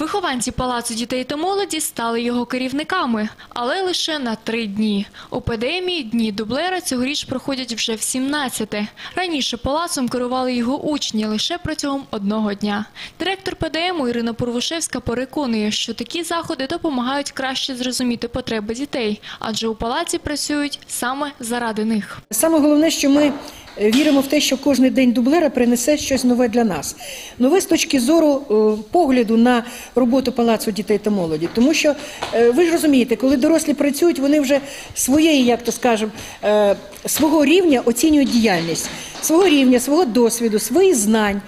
Вихованці палацу дітей та молоді стали його керівниками, але лише на три дні. У ПДМі дні дублера цьогоріч проходять вже в 17-те. Раніше палацом керували його учні лише протягом одного дня. Директор ПДМу Ірина Пурвушевська переконує, що такі заходи допомагають краще зрозуміти потреби дітей, адже у палаці працюють саме заради них. Саме головне, що ми віримо в те, що кожен день дублера принесе щось нове для нас. Нове з точки зору е, погляду на роботу палацу дітей та молоді. Тому що е, ви ж розумієте, коли дорослі працюють, вони вже своєї, як то скажемо, е, свого рівня оцінюють діяльність, свого рівня, свого досвіду, своїх знань.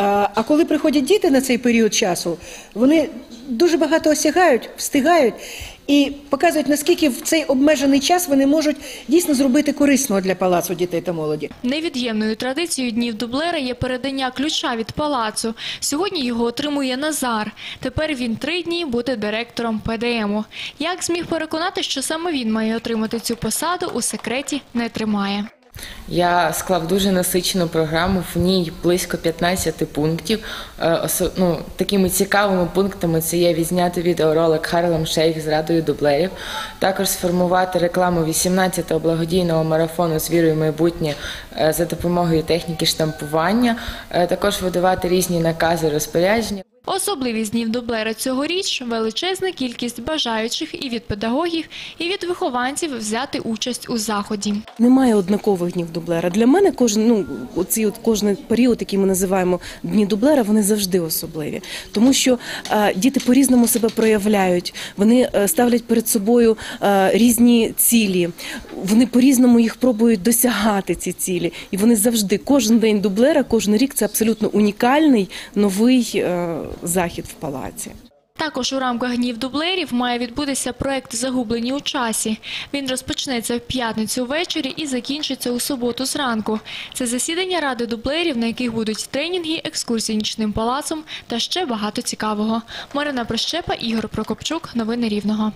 А коли приходять діти на цей період часу, вони дуже багато осягають, встигають і показують, наскільки в цей обмежений час вони можуть дійсно зробити корисного для палацу дітей та молоді. Невід'ємною традицією днів дублера є передання ключа від палацу. Сьогодні його отримує Назар. Тепер він три дні буде директором ПДМу. Як зміг переконати, що саме він має отримати цю посаду, у секреті не тримає. Я склав дуже насичену програму, в ній близько 15 пунктів. Е, Ну, такими цікавими пунктами це є відзняти відеоролик Харлем Шейх з радою дублерів, також сформувати рекламу 18-го благодійного марафону з вірою майбутнє е, за допомогою техніки штампування, е, також видавати різні накази розпорядження. Особливість днів дублера цьогоріч – величезна кількість бажаючих і від педагогів, і від вихованців взяти участь у заході. Немає однакових днів дублера. Для мене кожен ну оці от кожний період, який ми називаємо дні дублера, вони завжди особливі, тому що е, діти по-різному себе проявляють. Вони е, ставлять перед собою е, різні цілі. Вони по-різному їх пробують досягати ці цілі, і вони завжди кожен день дублера, кожен рік це абсолютно унікальний новий е, захід в палаці. Також у рамках днів дублерів має відбутися проект «Загублені у часі». Він розпочнеться в п'ятницю ввечері і закінчиться у суботу зранку. Це засідання ради дублерів, на яких будуть тренінги, екскурсії нічним палацом та ще багато цікавого. Марина Прищепа, Ігор Прокопчук. Новини Рівного.